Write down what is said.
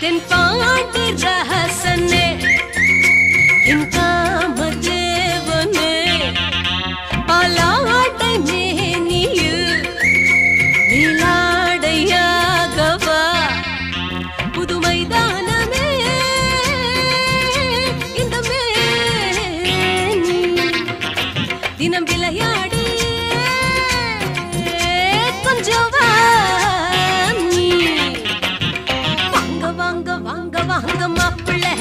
தென்பாண்டி ரகசனே என் காமதேவனே பாலாடை மேனியில் நீலாடையாகவா புதுமைதான் தினம் விளையாடி. கொஞ்சம் வாங்க வாங்க வாங்க வாங்க மாப்பிள்ளை.